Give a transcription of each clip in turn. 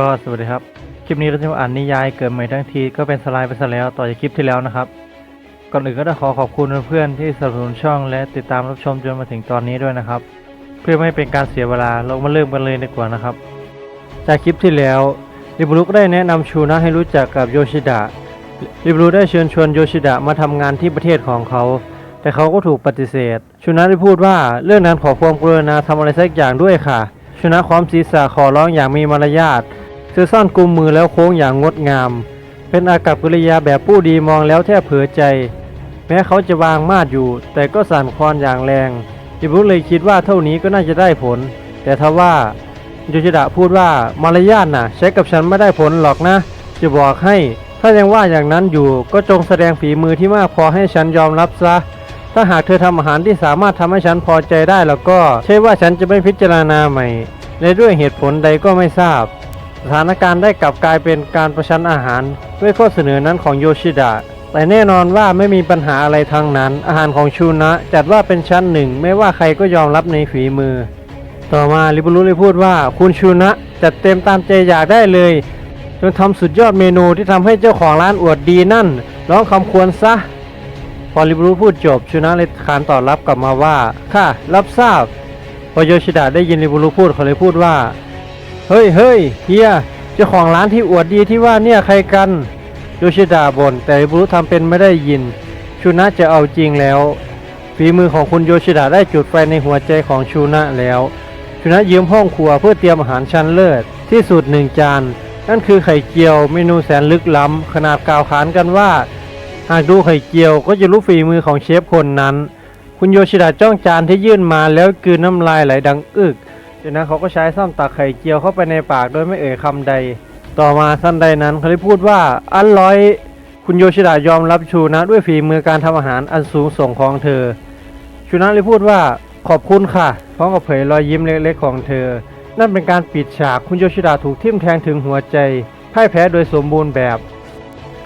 ก็สวัสดีครับ คลิปนี้เราจะมาอ่านนิยายเกิดใหม่ทั้งทีก็เป็นสไลด์ไปซะแล้วต่อจากคลิปที่แล้วนะครับ ก่อนอื่นก็ต้องขอขอบคุณเพื่อนๆที่สนับสนุนช่องและติดตามรับชมจนมาถึงตอนนี้ด้วยนะครับ เพื่อไม่ให้เป็นการเสียเวลาเรามาเริ่มกันเลยดีกว่านะครับ จากคลิปที่แล้วริบรุกได้แนะนำชูนะให้รู้จักกับโยชิดะริบรุได้เชิญชวนโยชิดะมาทำงานที่ประเทศของเขา แต่เขาก็ถูกปฏิเสธ ชูนะได้พูดว่าเรื่องนั้นขอความกรุณาทำอะไรสักอย่างด้วยค่ะ ชูนะความศีรษะขอร้องอย่างมีมารยาท เธอซ่อนกุมมือแล้วโค้งอย่างงดงาม เป็นอากับกิริยาแบบผู้ดีมองแล้วแทบเผลอใจ แม้เขาจะวางมาดอยู่ แต่ก็สั่นคลอนอย่างแรงอิบุเลยคิดว่าเท่านี้ก็น่าจะได้ผล แต่ทว่าโยชิดะพูดว่ามารยาทน่ะ ใช้กับฉันไม่ได้ผลหรอกนะ จะบอกให้ ถ้ายังว่าอย่างนั้นอยู่ก็จงแสดงฝีมือที่มากพอให้ฉันยอมรับซะ ถ้าหากเธอทำอาหารที่สามารถทำให้ฉันพอใจได้แล้วก็ ใช่ว่าฉันจะไม่พิจารณาใหม่และด้วยเหตุผลใดก็ไม่ทราบ สถานการณ์ได้กลับกลายเป็นการประชันอาหาร ด้วยข้อเสนอนั้นของโยชิดะแต่แน่นอนว่าไม่มีปัญหาอะไรทั้งนั้น อาหารของชูนะ จัดว่าเป็นชั้นหนึ่ง ไม่ว่าใครก็ยอมรับในฝีมือ ต่อมาริบุรุเลยพูดว่าคุณชูนะ จัดเต็มตามใจอยากได้เลย จนทำสุดยอดเมนูที่ทำให้เจ้าของร้านอวดดีนั่นร้องคำควรซะ พอริบุรุพูดจบชูนะเลยขานตอบรับกลับมาว่า ค่ะ รับทราบ พอโยชิดะได้ยินริบุรุพูดเขาเลยพูดว่า เฮ้ยเฮ้ยเฮียเจ้าของร้านที่อวดดีที่ว่าเนี่ยใครกันโยชิดะบน่นแต่ริบุรุทำเป็นไม่ได้ยิน ชูนะจะเอาจริงแล้วฝีมือของคุณโยชิดะได้จุดไฟในหัวใจของชูนะแล้วชูนะยืมห้องครัวเพื่อเตรียมอาหารชั้นเลิศที่สุดหนึ่งจาน นั่นคือไข่เจียวเมนูแสนลึกล้ำ ขนาดกล่าวขานกันว่า หากดูไข่เจียวก็จะรู้ฝีมือของเชฟคนนั้น คุณโยชิดะจ้องจานที่ยื่นมาแล้วกืนน้ำลายไหลดังอึก จากนั้นเขาก็ใช้ซ่อมตักไข่เจียวเข้าไปในปากโดยไม่เอ่ยคำใด ต่อมาทันใดนั้นเขาได้พูดว่าอันร่อย คุณโยชิดะยอมรับชูนะด้วยฝีมือการทำอาหารอันสูงส่งของเธอ ชูนะเลยพูดว่าขอบคุณค่ะพร้อมกับเผยรอยยิ้มเล็กๆของเธอ นั่นเป็นการปิดฉากคุณโยชิดะถูกทิ่มแทงถึงหัวใจพ่ายแพ้โดยสมบูรณ์แบบ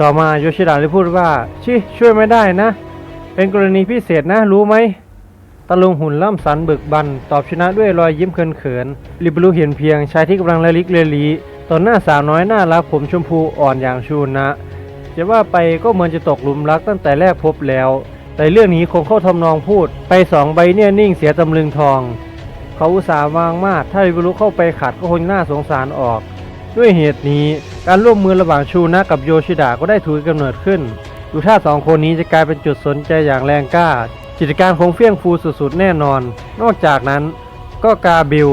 ต่อมาโยชิดะเลยพูดว่า ชิช่วยไม่ได้นะ เป็นกรณีพิเศษนะรู้ไหม ตะลุงหุ่นล่ำสันเบิกบัน ตอบชนะด้วยรอยยิ้มเขินๆลิบลูเห็นเพียงชายที่กำลังละลิกเลลีต่อหน้าสาวน้อยน่ารักผมชมพูอ่อนอย่างชูนะ จะว่าไปก็เหมือนจะตกหลุมรักตั้งแต่แรกพบแล้ว แต่เรื่องนี้คงเข้าทำนองพูด ไปสองใบเนี่ยนิ่งเสียตำลึงทอง เขาอุตส่าห์วางมาดถ้าลิบลูเข้าไปขัดก็คงน่าสงสารออก ด้วยเหตุนี้การร่วมมือระหว่างชูนะกับโยชิดะก็ได้ถูกกำเนิดขึ้น ดูท่าสองคนนี้จะกลายเป็นจุดสนใจอย่างแรงกล้า กิจการคงเฟี้ยงฟูสุดๆแน่นอน นอกจากนั้นก็กาบิล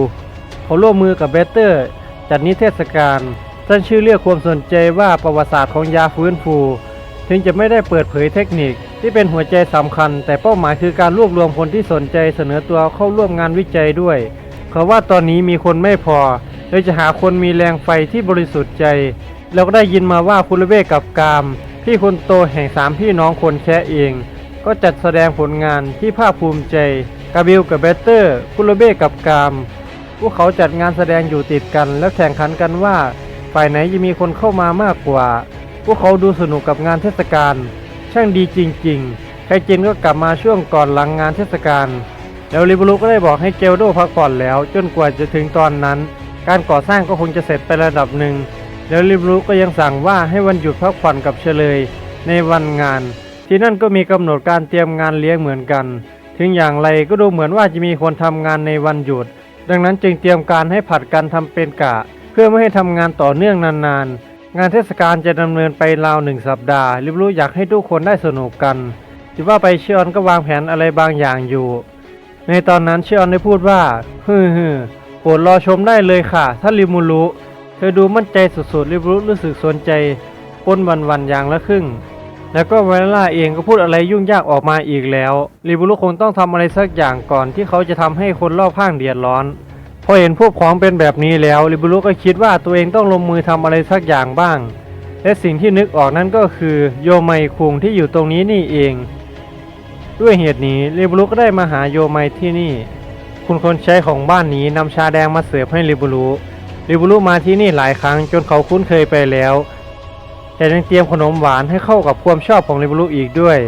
เขาร่วมมือกับเบเตอร์ จัดนิเทศกาลท่านชื่อเรียกความสนใจว่าประวัติศาสตร์ของยาฟื้นฟู ถึงจะไม่ได้เปิดเผยเทคนิคที่เป็นหัวใจสำคัญ แต่เป้าหมายคือการรวบรวมคนที่สนใจเสนอตัวเข้าร่วมงานวิจัยด้วยเขาะว่าตอนนี้มีคนไม่พอเลยจะหาคนมีแรงไฟที่บริสุทธิ์ใจ แล้วก็ได้ยินมาว่าคุณเวกกับกาม พี่คนโตแห่งสามพี่น้องคนแค่เอง ก็จัดแสดงผลงานที่ภาคภูมิใจกาบิลกับเบเตอร์คุโรเบ้กับกาม พวกเขาจัดงานแสดงอยู่ติดกัน แล้วแข่งขันกันว่า ฝ่ายไหนจะมีคนเข้ามามากกว่า พวกเขาดูสนุกกับงานเทศกาลช่างดีจริงๆใครจินก็กลับมาช่วงก่อนหลังงานเทศกาลแล้วริบรุก็ได้บอกให้เกลโดพักผ่อนแล้ว จนกว่าจะถึงตอนนั้น การก่อสร้างก็คงจะเสร็จไประดับหนึ่งแล้วริบรุก็ยังสั่งว่าให้วันหยุดพักผ่อนกับเฉลย ในวันงาน ที่นั่นก็มีกำหนดการเตรียมงานเลี้ยงเหมือนกัน ถึงอย่างไรก็ดูเหมือนว่าจะมีคนทำงานในวันหยุด ดังนั้นจึงเตรียมการให้ผัดกันทำเป็นกะ เพื่อไม่ให้ทำงานต่อเนื่องนานๆ งานเทศกาลจะดำเนินไปราวหนึ่งสัปดาห์ริบรู้อยากให้ทุกคนได้สนุกกันถือว่าไปเชออนก็วางแผนอะไรบางอย่างอยู่ ในตอนนั้นเชออนได้พูดว่าฮึมฮึมโปรดรอชมได้เลยค่ะท่านริมูรุเธอดูมั่นใจสุดๆริบรู้รู้สึกสนใจปนวันๆอย่างละครึ่ง แล้วก็เวล่าเองก็พูดอะไรยุ่งยากออกมาอีกแล้วริบุรุคงต้องทำอะไรสักอย่างก่อนที่เขาจะทำให้คนรอบข้างเดือดร้อนพอเห็นพวกของเป็นแบบนี้แล้วริบุรุก็คิดว่าตัวเองต้องลงมือทำอะไรสักอย่างบ้าง และสิ่งที่นึกออกนั่นก็คือโยไมคุงที่อยู่ตรงนี้นี่เอง ด้วยเหตุนี้ริบุรุก็ได้มาหาโยไมที่นี่ คุณคนใช้ของบ้านนี้นำชาแดงมาเสิร์ฟให้ริบุรุริบุรุมาที่นี่หลายครั้งจนเขาคุ้นเคยไปแล้ว แต่ยังเตรียมขนมหวานให้เข้ากับความชอบของริบุรุอีกด้วย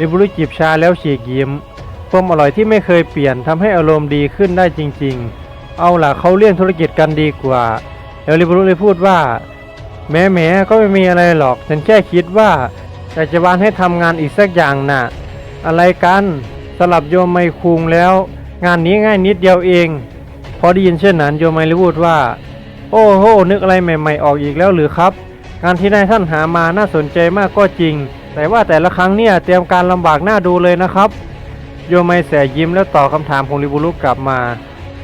ริบุรุจิบชาแล้วฉีกยิ้มความอร่อยที่ไม่เคยเปลี่ยนทำให้อารมณ์ดีขึ้นได้จริง ๆ เอาล่ะเขาเลี่ยงธุรกิจกันดีกว่า แล้วริบุรุเลยพูดว่า แม้แม้ก็ไม่มีอะไรหรอกฉันแค่คิดว่าอยากจะวานให้ทำงานอีกสักอย่างน่ะ อะไรกันสลับโยมไมคุงแล้ว งานนี้ง่ายนิดเดียวเอง พอได้ยินเช่นนั้นโยมไมเลยพูดว่า โอ้โหนึกอะไรใหม่ ๆ ออกอีกแล้วหรือครับ งานที่นายท่านหามาน่าสนใจมากก็จริง แต่ว่าแต่ละครั้งเนี่ยเตรียมการลำบากน่าดูเลยนะครับ โยมไมแสยิ้มแล้วตอบคำถามของริบุรุกลับมา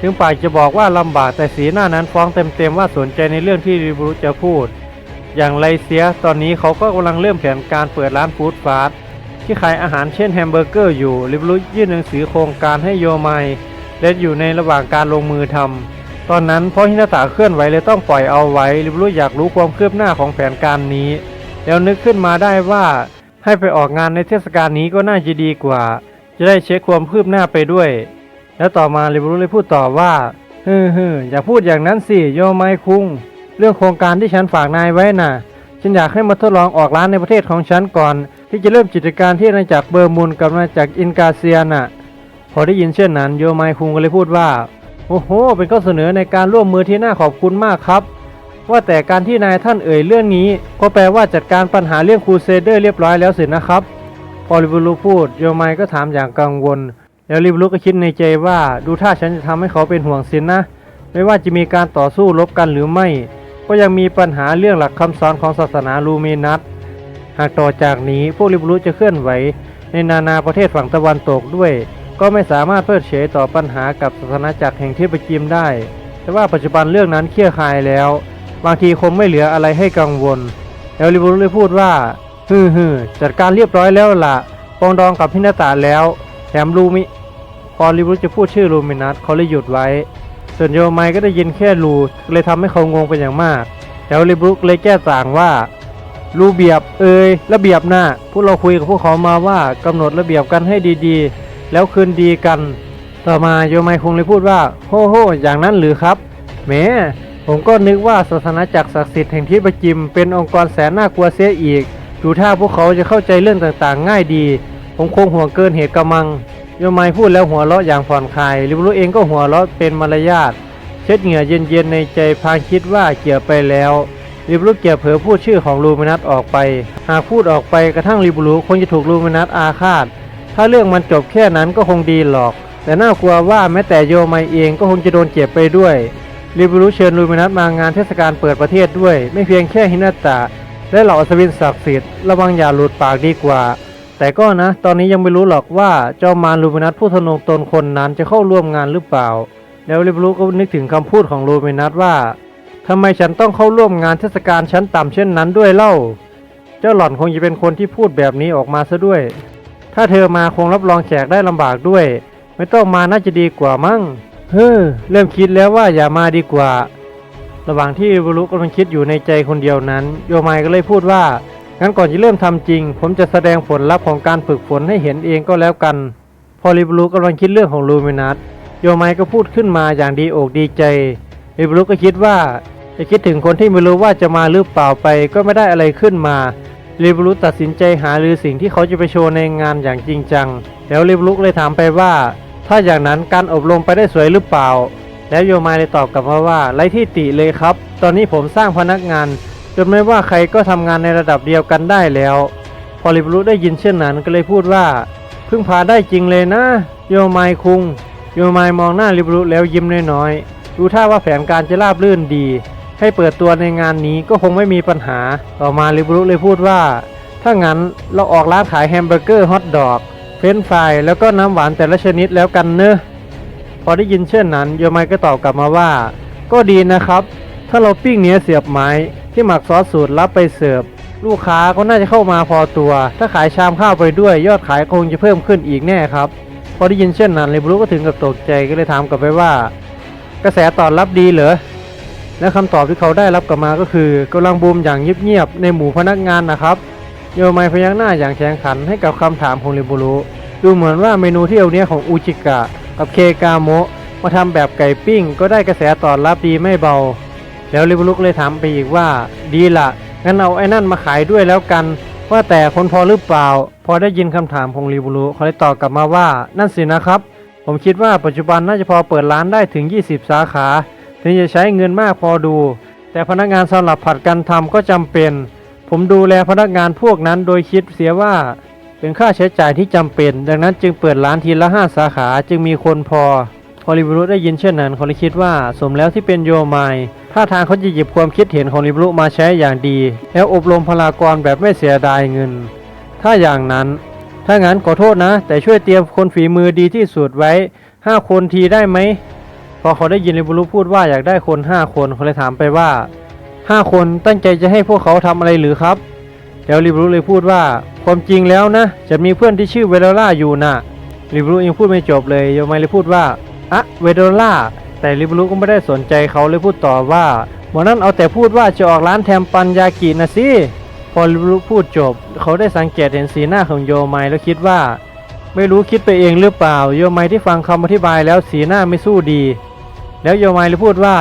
ถึงปากจะบอกว่าลำบากแต่สีหน้านั้นฟ้องเต็มๆว่าสนใจในเรื่องที่ริบุรุจะพูด อย่างไรเสียตอนนี้เขาก็กำลังเริ่มแผนการเปิดร้านฟู้ดฟาสต์ที่ขายอาหารเช่นแฮมเบอร์เกอร์อยู่ริบุรุยื่นหนังสือโครงการให้โยไมและอยู่ในระหว่างการลงมือทำ ตอนนั้นเพราะฮินาตะเคลื่อนไหวเลยต้องปล่อยเอาไว้ริบุรุอยากรู้ความคืบหน้าของแผนการนี้ แล้วนึกขึ้นมาได้ว่าให้ไปออกงานในเทศกาลนี้ก็น่าจะดีกว่า จะได้เช็คความคืบหน้าไปด้วย แล้วต่อมาริบุรุเลยพูดต่อว่าฮึมฮึมอย่าพูดอย่างนั้นสิโยไมคุงเรื่องโครงการที่ฉันฝากนายไว้น่ะ ฉันอยากให้มาทดลองออกร้านในประเทศของฉันก่อน ที่จะเริ่มกิจการที่อาณากเบอร์มุนกับอาณากอินกาเซียน่ะ พอได้ยินเช่นนั้นโยไมคุงก็เลยพูดว่า โอ้โห เป็นข้อเสนอในการร่วมมือที่น่าขอบคุณมากครับ ว่าแต่การที่นายท่านเอ่ยเรื่องนี้ ก็แปลว่าจัดการปัญหาเรื่องครูเซเดอร์เรียบร้อยแล้วสินะครับพอริบุรุพูดโยไมก็ถามอย่างกังวล แล้วริบุรุก็คิดในใจว่าดูท่าฉันจะทำให้เขาเป็นห่วงสินนะ ไม่ว่าจะมีการต่อสู้รบกันหรือไม่ ก็ยังมีปัญหาเรื่องหลักคำสอนของศาสนาลูเมนัสหากต่อจากนี้พวกริบุรุจะเคลื่อนไหวในนานาประเทศฝั่งตะวันตกด้วย ก็ไม่สามารถเพิดเฉยต่อปัญหากับศาสนาจักรแห่งเทพจิมได้ แต่ว่าปัจจุบันเรื่องนั้นเคลี่ยร์คลายแล้ว บางทีคงไม่เหลืออะไรให้กังวลแล้วริบุรุเลยพูดว่าฮึมฮึมจัดการเรียบร้อยแล้วล่ะปองดองกับพินาตาแล้วแถมลูมิพอริบุรุจะพูดชื่อลูมินัสเขาเลยหยุดไว้ ส่วนโยไมก็ได้ยินแค่รูเลยทำให้เขางงเป็นอย่างมากแล้วริบุรุเลยแก้ต่างว่ารูเบียบเอ่ยระเบียบหน้าพวกเราคุยกับพวกเขามาว่ากำหนดระเบียบกันให้ดีๆ แล้วคืนดีกัน ต่อมาโยไมคงเลยพูดว่าโฮโฮอย่างนั้นหรือครับแหมผมก็นึกว่าศาสนาจักรศักดิ์สิทธิ์แห่งทิพจิม เป็นองค์กรแสนน่ากลัวเสียอีก ดูท่าพวกเขาจะเข้าใจเรื่องต่างๆ ง่ายดี ผมคงห่วงเกินเหตุกำมัง โยไมพูดแล้วหัวเราะอย่างผ่อนคลายริบรุเองก็หัวเราะเป็นมารยาท เช็ดเหงื่อเย็นๆในใจพางคิดว่าเกี่ยวไปแล้วริบรุเกี่ยวเผอพูดชื่อของลูมินัสออกไป หากพูดออกไปกระทั่งริบรุคงจะถูกลูมินัสอาฆาต ถ้าเรื่องมันจบแค่นั้นก็คงดีหรอก แต่น่ากลัวว่าแม้แต่โยไมเองก็คงจะโดนเจ็บไปด้วยริบรุเชิญลูมินัสมางานเทศกาลเปิดประเทศด้วย ไม่เพียงแค่ฮินาตะและเหล่าอัศวินศักดิ์สิทธิ์ระวังอย่าหลุดปากดีกว่า แต่ก็นะ ตอนนี้ยังไม่รู้หรอกว่าเจ้ามารลูมินัสผู้ทนงตนคนนั้นจะเข้าร่วมงานหรือเปล่า แล้วริบรุก็นึกถึงคำพูดของลูมินัสว่าทำไมฉันต้องเข้าร่วมงานเทศกาลชั้นต่ำเช่นนั้นด้วยเล่า เจ้าหล่อนคงจะเป็นคนที่พูดแบบนี้ออกมาซะด้วย ถ้าเธอมาคงรับรองแขกได้ลำบากด้วย ไม่ต้องมาน่าจะดีกว่ามั้ง เฮ้อ เริ่มคิดแล้วว่าอย่ามาดีกว่า ระหว่างที่ริบุรุกำลังคิดอยู่ในใจคนเดียวนั้น โยไมก็เลยพูดว่า งั้นก่อนจะเริ่มทำจริง ผมจะแสดงผลลัพธ์ของการฝึกฝนให้เห็นเองก็แล้วกัน พอริบุรุกำลังคิดเรื่องของลูมินัสโยไมก็พูดขึ้นมาอย่างดีอกดีใจริบุรุก็คิดว่าจะคิดถึงคนที่ไม่รู้ว่าจะมาหรือเปล่าไปก็ไม่ได้อะไรขึ้นมา ริบุรุตัดสินใจหาหรือสิ่งที่เขาจะไปโชว์ในงานอย่างจริงจัง แล้วริบุรุเลยถามไปว่า ถ้าอย่างนั้นการอบรมไปได้สวยหรือเปล่า แล้วโยมายเลยตอบกลับมาว่าไร้ที่ติเลยครับ ตอนนี้ผมสร้างพนักงานจนไม่ว่าใครก็ทำงานในระดับเดียวกันได้แล้ว พอริบรุได้ยินเช่นนั้นก็เลยพูดว่าพึ่งพาได้จริงเลยนะ โยมายคุง โยมายมองหน้าริบรุแล้วยิ้มน้อยๆดูท่าว่าแผนการจะราบรื่นดี ให้เปิดตัวในงานนี้ก็คงไม่มีปัญหา ต่อมาริบรุเลยพูดว่า ถ้างั้นเราออกร้านขายแฮมเบอร์เกอร์ฮอทดอกเฟรนช์ฟรายแล้วก็น้ำหวานแต่ละชนิดแล้วกันเนอะพอได้ยินเช่นนั้นโยมายก็ตอบกลับมาว่า ก็ดีนะครับ ถ้าเราปิ้งเนื้อเสียบไม้ที่หมักซอสสูตรรับไปเสิร์ฟลูกค้าก็น่าจะเข้ามาพอตัว ถ้าขายชามข้าวไปด้วยยอดขายคงจะเพิ่มขึ้นอีกแน่ครับ พอได้ยินเช่นนั้นเลยบรูก็ถึงกับตกใจก็เลยถามกลับไปว่า กระแสตอบรับดีเหรอ และคำตอบที่เขาได้รับกลับมาก็คือกำลังบูมอย่างเงียบๆในหมู่พนักงานนะครับโยมายพยักหน้าอย่างแข็งขันให้กับคำถามของริบุรุดูเหมือนว่าเมนูที่เอาเนี้ยของอูจิกะกับเคกาโมะมาทำแบบไก่ปิ้ง ก็ได้กระแสตอบรับดีไม่เบา แล้วริบุรุเลยถามไปอีกว่า ดีละงั้นเอาไอ้นั่นมาขายด้วยแล้วกัน ว่าแต่คนพอหรือเปล่า พอได้ยินคำถามของริบุรุเขาเลยตอบกลับมาว่า นั่นสินะครับ ผมคิดว่าปัจจุบันน่าจะพอเปิดร้านได้ถึง 20 สาขา ถึงจะใช้เงินมากพอดู แต่พนักงานสลับผัดกันทำก็จำเป็น ผมดูแลพนักงานพวกนั้นโดยคิดเสียว่าเป็นค่าใช้จ่ายที่จำเป็น ดังนั้นจึงเปิดร้านทีละห้าสาขาจึงมีคนพอพอริบรุได้ยินเช่นนั้นเขาเลยคิดว่าสมแล้วที่เป็นโยมายท่าทางเขาจะหยิบความคิดเห็นของริบรุมาใช้อย่างดี แล้วอบรมพลากรแบบไม่เสียดายเงิน ถ้าอย่างนั้น ถ้างั้นขอโทษนะ แต่ช่วยเตรียมคนฝีมือดีที่สุดไว้ห้าคนทีได้ไหม พอเขาได้ยินริบรุพูดว่าอยากได้คนห้าคนเขาเลยถามไปว่าห้าคนตั้งใจจะให้พวกเขาทำอะไรหรือครับ แล้วริบรุเลยพูดว่า ความจริงแล้วนะ จะมีเพื่อนที่ชื่อเวโรล่าอยู่น่ะริบรุยังพูดไม่จบเลยโยมายเลยพูดว่าอะเวโรล่าแต่ริบรุก็ไม่ได้สนใจเขาเลยพูดต่อว่าหมอนั่นเอาแต่พูดว่าจะออกร้านแทมปันยากินะสิพอริบรุพูดจบ เขาได้สังเกตเห็นสีหน้าของโยมายแล้วคิดว่า ไม่รู้คิดไปเองหรือเปล่า โยมายที่ฟังคำอธิบายแล้วสีหน้าไม่สู้ดี แล้วโยมายเลยพูดว่า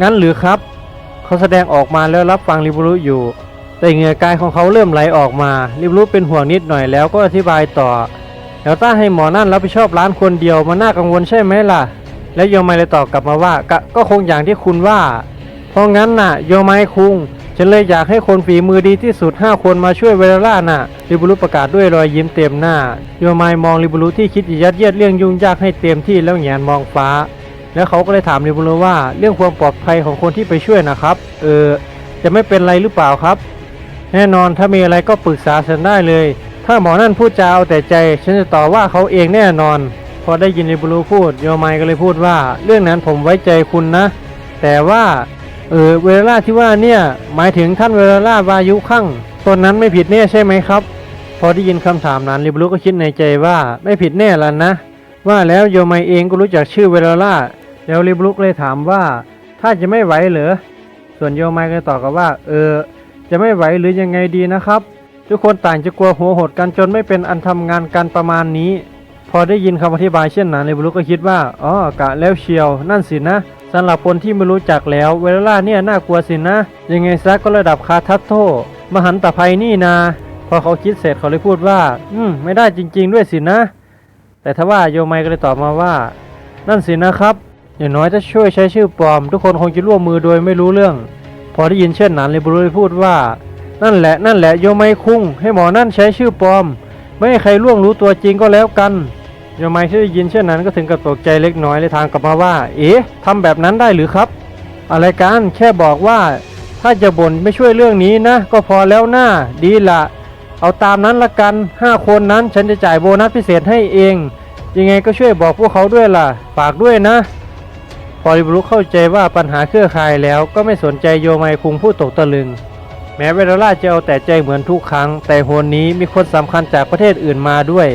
งั้นหรือครับ เขาแสดงออกมาแล้วรับฟังริบรุอยู่ แต่เหงื่อกายของเขาเริ่มไหลออกมาริบรุเป็นห่วงนิดหน่อยแล้วก็อธิบายต่อ แล้วต้าให้หมอนั่นรับผิดชอบร้านคนเดียวมันน่ากังวลใช่ไหมล่ะ แล้วโยมายเลยตอบกลับมาว่ากก็คงอย่างที่คุณว่า เพราะงั้นน่ะ โยมายคุงฉันเลยอยากให้คนฝีมือดีที่สุด 5 คนมาช่วยเวลาล่าน่ะริบุรุประกาศด้วยรอยยิ้มเต็มหน้า โยมายมองริบุรุที่คิดจะยัดเยียดเรื่องยุ่งยากให้เต็มที่แล้วแหงนมองฟ้า แล้วเขาก็เลยถามเริบุรุว่าเรื่องความปลอดภัยของคนที่ไปช่วยนะครับ เออจะไม่เป็นไรหรือเปล่าครับ แน่นอนถ้ามีอะไรก็ปรึกษาฉันได้เลย ถ้าหมอนั่นพูดจาเอาแต่ใจ ฉันจะต่อว่าเขาเองแน่นอน พอได้ยินริบุรุพูดโยมายก็เลยพูดว่า เรื่องนั้นผมไว้ใจคุณนะ แต่ว่าเออเวลาที่ว่าเนี่ยหมายถึงท่านเวลาวายุขั้งตนนั้นไม่ผิดแน่ใช่ไหมครับ พอได้ยินคำถามนั้นริบลุก็คิดในใจว่าไม่ผิดแน่แล้วนะ ว่าแล้วโยมายเองก็รู้จักชื่อเวลาล่า แล้วริบลุกเลยถามว่าถ้าจะไม่ไหวเหรอ ส่วนโยมายก็ตอบกับว่า เออ จะไม่ไหวหรือยังไงดีนะครับ ทุกคนต่างจะกลัวหัวหดกันจนไม่เป็นอันทำงานกันประมาณนี้ พอได้ยินคำอธิบายเช่นนั้นริบลุกก็คิดว่าอ๋อกะแล้วเชียว นั่นสินะสำหรับคนที่ไม่รู้จักแล้ว เวล่าเนี่ยน่ากลัวสินะ ยังไงซะก็ระดับคาทัตโทมหันตภัยนี่นา พอเขาคิดเสร็จเขาเลยพูดว่า อืมไม่ได้จริง ๆ ด้วยสินะ แต่ทว่าโยไมก็เลยตอบมาว่า นั่นสินะครับ อย่างน้อยถ้าช่วยใช้ชื่อปลอม ทุกคนคงจะร่วมมือโดยไม่รู้เรื่อง พอได้ยินเช่นนั้นเลยบรูเลยพูดว่า นั่นแหละนั่นแหละโยไมคุ้งให้หมอนั่นใช้ชื่อปลอม ไม่ให้ใครล่วงรู้ตัวจริงก็แล้วกันโยไมที่ได้ยินเช่นนั้นก็ถึงกับตกใจเล็กน้อยเลยทางกลับมาว่า เอ๊ะทำแบบนั้นได้หรือครับ อะไรกันแค่บอกว่า ถ้าจะบ่นไม่ช่วยเรื่องนี้นะ ก็พอแล้วหน้าดีละเอาตามนั้นละกันห้าคนนั้นฉันจะจ่ายโบนัสพิเศษให้เอง ยังไงก็ช่วยบอกพวกเขาด้วยล่ะ ฝากด้วยนะ พอริบรุเข้าใจว่าปัญหาเครือข่ายแล้วก็ไม่สนใจโยมายคุงผู้ตกตะลึง แม้เวลาล่าจะเอาแต่ใจเหมือนทุกครั้ง แต่โหนนี้มีคนสำคัญจากประเทศอื่นมาด้วย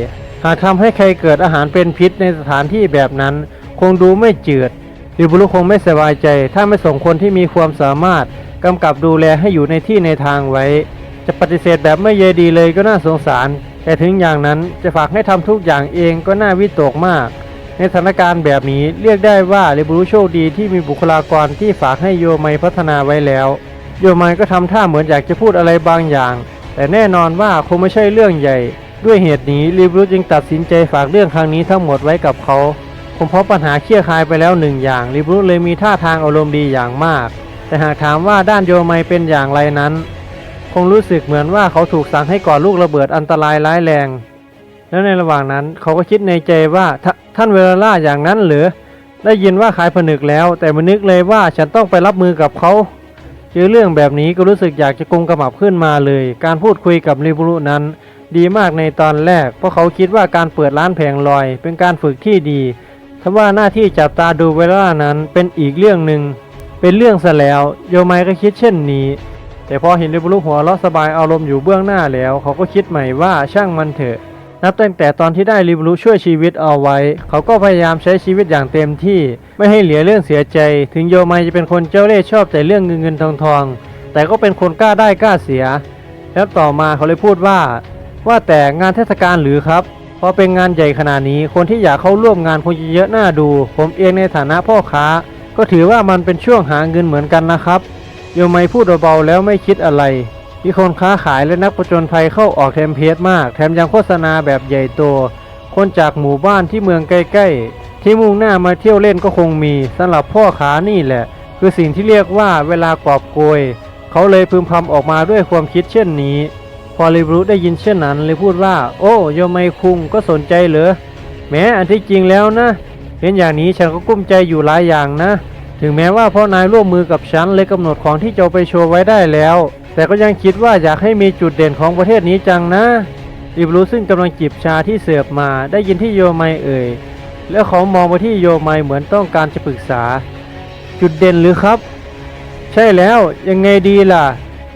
หากทำให้ใครเกิดอาหารเป็นพิษในสถานที่แบบนั้น คงดูไม่จืดริบุรุคงไม่สบายใจ ถ้าไม่ส่งคนที่มีความสามารถกำกับดูแลให้อยู่ในที่ในทางไว้ จะปฏิเสธแบบไม่เยดีเลยก็น่าสงสาร แต่ถึงอย่างนั้นจะฝากให้ทำทุกอย่างเองก็น่าวิตกมาก ในสถานการณ์แบบนี้เรียกได้ว่าริบุรุโชคดีที่มีบุคลากรที่ฝากให้โยไมพัฒนาไว้แล้ว โยไมก็ทำท่าเหมือนอยากจะพูดอะไรบางอย่าง แต่แน่นอนว่าคงไม่ใช่เรื่องใหญ่ ด้วยเหตุนี้ริบรุจึงตัดสินใจฝากเรื่องครั้งนี้ทั้งหมดไว้กับเขาคงเพราะปัญหาเคลียร์คลายไปแล้วหนึ่งอย่างริบรุเลยมีท่าทางอารมณ์ดีอย่างมาก แต่หากถามว่าด้านโยไมเป็นอย่างไรนั้น คงรู้สึกเหมือนว่าเขาถูกสั่งให้ก่อลูกระเบิดอันตรายร้ายแรง แล้วในระหว่างนั้นเขาก็คิดในใจว่าทท่านเวลาล่าอย่างนั้นหรือได้ยินว่าขายผนึกแล้ว แต่มานึกเลยว่าฉันต้องไปรับมือกับเขาเจอเรื่องแบบนี้ก็รู้สึกอยากจะกุมกระหมับขึ้นมาเลย การพูดคุยกับริบุรุนั้น ดีมากในตอนแรก เพราะเขาคิดว่าการเปิดร้านแผงลอย เป็นการฝึกที่ดีทว่าหน้าที่จับตาดูเวลานั้นเป็นอีกเรื่องหนึ่งเป็นเรื่องซะแล้วโยไมก็คิดเช่นนี้ แต่พอเห็นริบุรุหัวเราะสบายอารมณ์อยู่เบื้องหน้าแล้ว เขาก็คิดใหม่ว่าช่างมันเถอะ นับตั้งแต่ตอนที่ได้ริบุรุช่วยชีวิตเอาไว้ เขาก็พยายามใช้ชีวิตอย่างเต็มที่ ไม่ให้เหลือเรื่องเสียใจ ถึงโยไมจะเป็นคนเจ้าเล่ห์ชอบแต่เรื่องเงินเงินทองทอง แต่ก็เป็นคนกล้าได้กล้าเสีย แล้วต่อมาเขาเลยพูดว่า ว่าแต่งานเทศกาลหรือครับพอเป็นงานใหญ่ขนาดนี้คนที่อยากเข้าร่วมงานคงจะเยอะหน้าดู ผมเองในฐานะพ่อค้า ก็ถือว่ามันเป็นช่วงหาเงินเหมือนกันนะครับโยไมพูดเบาๆแล้วไม่คิดอะไร มีคนค้าขายและนักประจนภัยเข้าออกเทมเพลตมาก แถมยังโฆษณาแบบใหญ่โต คนจากหมู่บ้านที่เมืองใกล้ๆ ที่มุ่งหน้ามาเที่ยวเล่นก็คงมีสำหรับพ่อค้านี่แหละ คือสิ่งที่เรียกว่าเวลากอบโกย เขาเลยพึมพำออกมาด้วยความคิดเช่นนี้ พอริบรุได้ยินเช่นนั้นเลยพูดว่า โอ้โยมไมคุงก็สนใจเหรอแม้อันที่จริงแล้วนะเห็นอย่างนี้ฉันก็กุ้มใจอยู่หลายอย่างนะ ถึงแม้ว่าพ่อนายร่วมมือกับฉันเลยกำหนดของที่จะไปโชว์ไว้ได้แล้ว แต่ก็ยังคิดว่าอยากให้มีจุดเด่นของประเทศนี้จังนะริบรุซึ่งกำลังจิบชาที่เสิร์ฟมาได้ยินที่โยไมเอ่ย แล้วเขามองไปที่โยไมเหมือนต้องการจะปรึกษา จุดเด่นหรือครับ ใช่แล้วยังไงดีล่ะ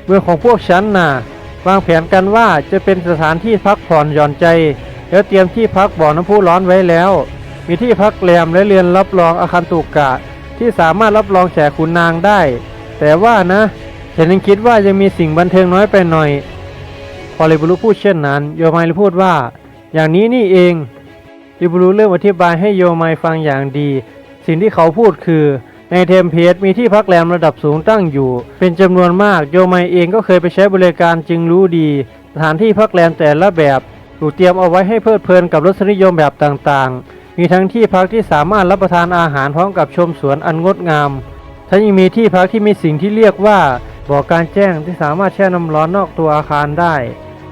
เมืองของพวกฉันน่ะ วางแผนกันว่าจะเป็นสถานที่พักผ่อนหย่อนใจ แล้วเตรียมที่พักบ่อน้ำพุร้อนไว้แล้ว มีที่พักแรมและเรียนรับรองอาคารตุกะ ที่สามารถรับรองแขกขุนนางได้ แต่ว่านะ ฉันยังคิดว่ายังมีสิ่งบันเทิงน้อยไปหน่อย พอลิบุรุพูดเช่นนั้น โยมเลยพูดว่า อย่างนี้นี่เองลิบุรุเริ่มอธิบายให้โยไมฟังอย่างดี สิ่งที่เขาพูดคือ ในเทมเพลตมีที่พักแรมระดับสูงตั้งอยู่ เป็นจำนวนมาก โยไมเองก็เคยไปใช้บริการจึงรู้ดี สถานที่พักแรมแต่ละแบบถูกเตรียมเอาไว้ให้เพลิดเพลินกับรสนิยมแบบต่างๆ มีทั้งที่พักที่สามารถรับประทานอาหารพร้อมกับชมสวนอันงดงามทั้งยังมีที่พักที่มีสิ่งที่เรียกว่า บ่อการแจ้งที่สามารถแช่น้ำร้อนนอกตัวอาคารได้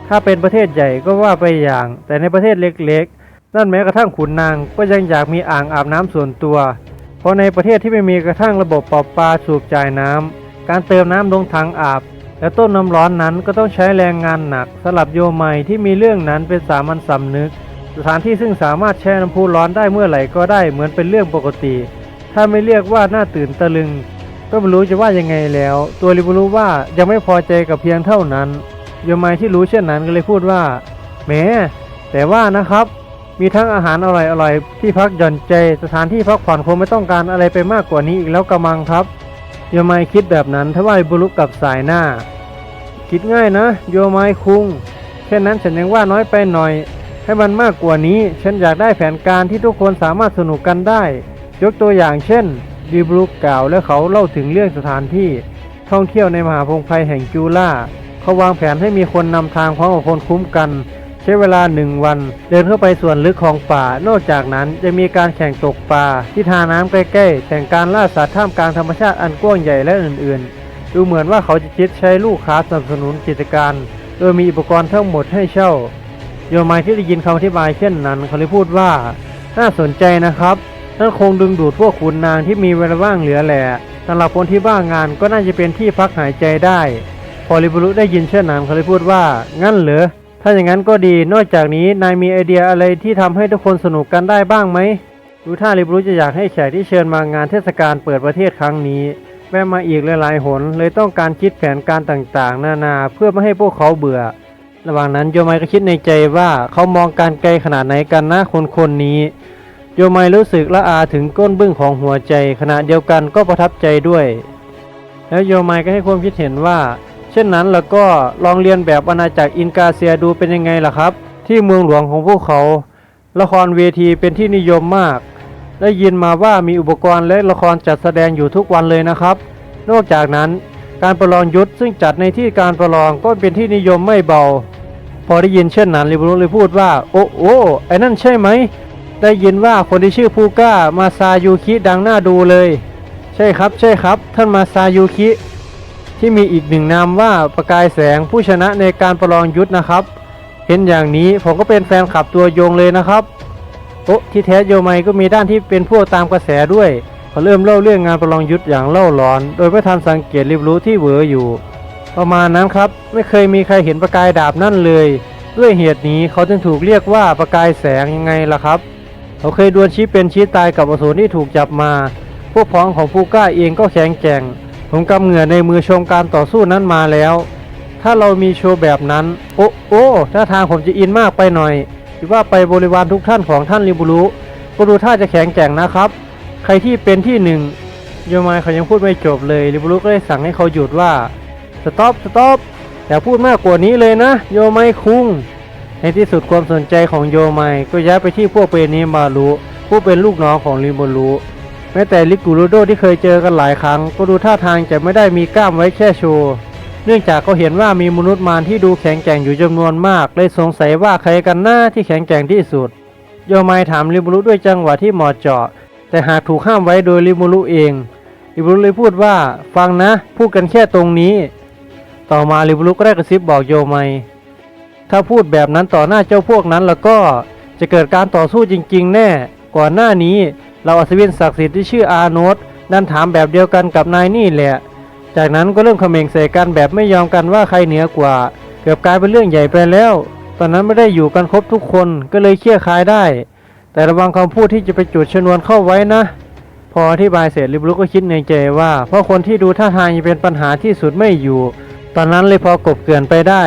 ถ้าเป็นประเทศใหญ่ก็ว่าไปอย่าง แต่ในประเทศเล็กๆ นั่นแม้กระทั่งขุนนางก็ยังอยากมีอ่างอาบน้ำส่วนตัว เพราะในประเทศที่ไม่มีกระทั่งระบบปอปลาสูบจ่ายน้ำ การเติมน้ำลงถังอาบ และต้นน้ำร้อนนั้นก็ต้องใช้แรงงานหนักสำหรับโยไมที่มีเรื่องนั้นเป็นสามัญสำนึก สถานที่ซึ่งสามารถแช่น้ำพุร้อนได้เมื่อไหร่ก็ได้เหมือนเป็นเรื่องปกติ ถ้าไม่เรียกว่าน่าตื่นตะลึง ก็ไม่รู้จะว่ายังไงแล้ว ตัวริบุรู้ว่ายังไม่พอใจกับเพียงเท่านั้น โยไมที่รู้เช่นนั้นก็เลยพูดว่าแหมแต่ว่านะครับ มีทั้งอาหารอร่อยๆที่พักหย่อนใจสถานที่พักผ่อนคงไม่ต้องการอะไรไปมากกว่านี้อีกแล้วกระมังครับ โยไมคิดแบบนั้นทว่าริบุรุกับสายหน้า คิดง่ายนะ โยไมคุงแค่นั้นฉันยังว่าน้อยไปหน่อย ให้มันมากกว่านี้ ฉันอยากได้แผนการที่ทุกคนสามารถสนุกกันได้ ยกตัวอย่างเช่น ดีบรูกกล่าวและเขาเล่าถึงเรื่องสถานที่ท่องเที่ยวในมหาพงไพแห่งจูล่าเขาวางแผนให้มีคนนำทางพร้อมกับคนคุ้มกัน ใช้เวลาหนึ่งวัน เดินเข้าไปส่วนลึกของป่า นอกจากนั้นจะมีการแข่งตกปลาที่ทาน้ำใกล้ๆแข่งการล่าสัตว์ท่ามกลางธรรมชาติอันกว้างใหญ่และอื่นๆ ดูเหมือนว่าเขาจะคิดใช้ลูกค้าสนับสนุนกิจการ โดยมีอุปกรณ์ทั้งหมดให้เช่า โยมายที่ได้ยินคำอธิบายเช่นนั้น เขาเลยพูดว่า น่าสนใจนะครับ นั่นคงดึงดูดพวกขุนนางที่มีเวลาว่างเหลือแหละสำหรับคนที่บ้างงานก็น่าจะเป็นที่พักหายใจได้ พอริบุรุได้ยินเช่นนั้นเขาเลยพูดว่า งั้นเหรอ ถ้าอย่างนั้นก็ดี นอกจากนี้นายมีไอเดียอะไรที่ทำให้ทุกคนสนุกกันได้บ้างไหม ดูท่าริบุรุจะอยากให้แขกที่เชิญมางานเทศกาลเปิดประเทศครั้งนี้แวะมาอีกหลายๆหน เลยต้องการคิดแผนการต่างๆ นานาเพื่อไม่ให้พวกเขาเบื่อ ระหว่างนั้นโยไมก็คิดในใจว่าเขามองการไกลขนาดไหนกันนะคนคนนี้ โยไมรู้สึกละอาถึงก้นบึ้งของหัวใจ ขณะเดียวกันก็ประทับใจด้วย แล้วโยไมก็ให้ความคิดเห็นว่า เช่นนั้นแล้วก็ลองเรียนแบบอาณาจักรอินกาเซียดูเป็นยังไงล่ะครับ ที่เมืองหลวงของพวกเขา ละครเวทีเป็นที่นิยมมาก ได้ยินมาว่ามีอุปกรณ์และละครจัดแสดงอยู่ทุกวันเลยนะครับ นอกจากนั้นการประลองยุทธซึ่งจัดในที่การประลองก็เป็นที่นิยมไม่เบา พอได้ยินเช่นนั้นริบุรุเลยพูดว่า โอ้โอ้ไอ้นั่นใช่ไหม ได้ยินว่าคนที่ชื่อพูก้ามาซายูคิดังหน้าดูเลย ใช่ครับ ใช่ครับ ท่านมาซายูคิ ที่มีอีกหนึ่งนามว่าประกายแสงผู้ชนะในการประลองยุทธนะครับ เห็นอย่างนี้ผมก็เป็นแฟนคลับตัวยงเลยนะครับ โอ้ที่แท้โยไมก็มีด้านที่เป็นพวกตามกระแสด้วยเขาเริ่มเล่าเรื่องงานประลองยุทธอย่างเล่าร้อน โดยไม่ทันสังเกตริบรู้ที่เหวออยู่ ประมาณนั้นครับ ไม่เคยมีใครเห็นประกายดาบนั่นเลย ด้วยเหตุนี้เขาจึงถูกเรียกว่าประกายแสงยังไงล่ะครับ เขาเคยดวลชี้เป็นชี้ตายกับอสูรที่ถูกจับมา พวกพ้องของฟูก้าเองก็แข็งแกร่งผมกำเหงื่อในมือชมการต่อสู้นั้นมาแล้ว ถ้าเรามีโชว์แบบนั้น โอ้โอ้ถ้าทางผมจะอินมากไปหน่อยคิดว่าไปบริวารทุกท่านของท่านริบุรุก็ดูท่าจะแข็งแกร่งนะครับ ใครที่เป็นที่หนึ่งโยมายเขายังพูดไม่จบเลยริบุรุก็ได้สั่งให้เขาหยุดว่าสต็อปสต็อปอย่าพูดมากกว่านี้เลยนะ โยมายคุง ในที่สุดความสนใจของโยไมก็ย้ายไปที่พวกเปนิมารุผู้เป็นลูกน้องของริโมรุแม้แต่ลิกูรุโดที่เคยเจอกันหลายครั้ง ก็ดูท่าทางจะไม่ได้มีกล้ามไว้แค่โชว์เนื่องจากเขาเห็นว่ามีมนุษย์มารที่ดูแข็งแกร่งอยู่จำนวนมาก เลยสงสัยว่าใครกันหน้าที่แข็งแกร่งที่สุด โยไมถามริโมรุด้วยจังหวะที่หมาะเจาะ แต่หากถูกห้ามไว้โดยริโมรุเองริริบุรุเลยพูดว่า ฟังนะ พูดกันแค่ตรงนี้ ต่อมาริมบรุก็ได้กระซิบบอกโยไม ถ้าพูดแบบนั้นต่อหน้าเจ้าพวกนั้นแล้วก็จะเกิดการต่อสู้จริง ๆ แน่ ก่อนหน้านี้เราอัศวินศักดิ์สิทธิ์ที่ชื่ออาโนตนั่นถามแบบเดียวกันกับนายนี่แหละ จากนั้นก็เริ่มเขม่งใส่กันแบบไม่ยอมกันว่าใครเหนือกว่า เกือบกลายเป็นเรื่องใหญ่ไปแล้ว ตอนนั้นไม่ได้อยู่กันครบทุกคนก็เลยเคลี่ยร์คลายได้ แต่ระวังคำพูดที่จะไปจุดชนวนเข้าไว้นะ พออธิบายเสร็จลิบลุกก็คิดในใจว่า เพราะคนที่ดูท่าทางจะเป็นปัญหาที่สุดไม่อยู่ ตอนนั้นเลยพอกบเกลื่อนไปได้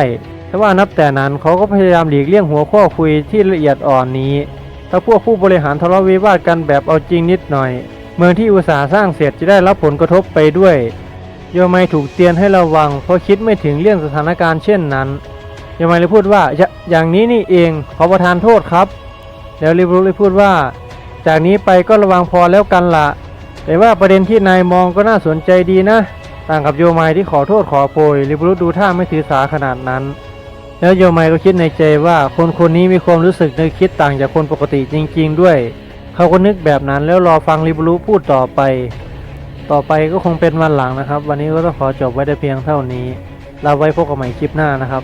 แต่ว่านับแต่นั้นเขาก็พยายามหลีกเลี่ยงหัวข้อคุยที่ละเอียดอ่อนนี้ ถ้าพวกผู้บริหารทะเลาะวิวาทกันแบบเอาจริงนิดหน่อย เมืองที่อุตสาห์สร้างเสร็จจะได้รับผลกระทบไปด้วยโยไมถูกเตือนให้ระวัง เพราะคิดไม่ถึงเรื่องสถานการณ์เช่นนั้นโยไมเลยพูดว่าอย่า อย่างนี้นี่เองขอประทานโทษครับ แล้วริบรุเลยพูดว่า จากนี้ไปก็ระวังพอแล้วกันละแต่ว่าประเด็นที่นายมองก็น่าสนใจดีนะ ต่างกับโยไมที่ขอโทษขอโพยริบรุดูท่าไม่ถือสาขนาดนั้น แล้วโยมัยก็คิดในใจว่าคนคนนี้มีความรู้สึกนึกคิดต่างจากคนปกติจริง ๆ ด้วย เขาก็นึกแบบนั้นแล้วรอฟังริบรุพูดต่อไป ต่อไปก็คงเป็นวันหลังนะครับ วันนี้ก็ต้องขอจบไว้แต่เพียงเท่านี้ เราไว้พบกันใหม่คลิปหน้านะครับ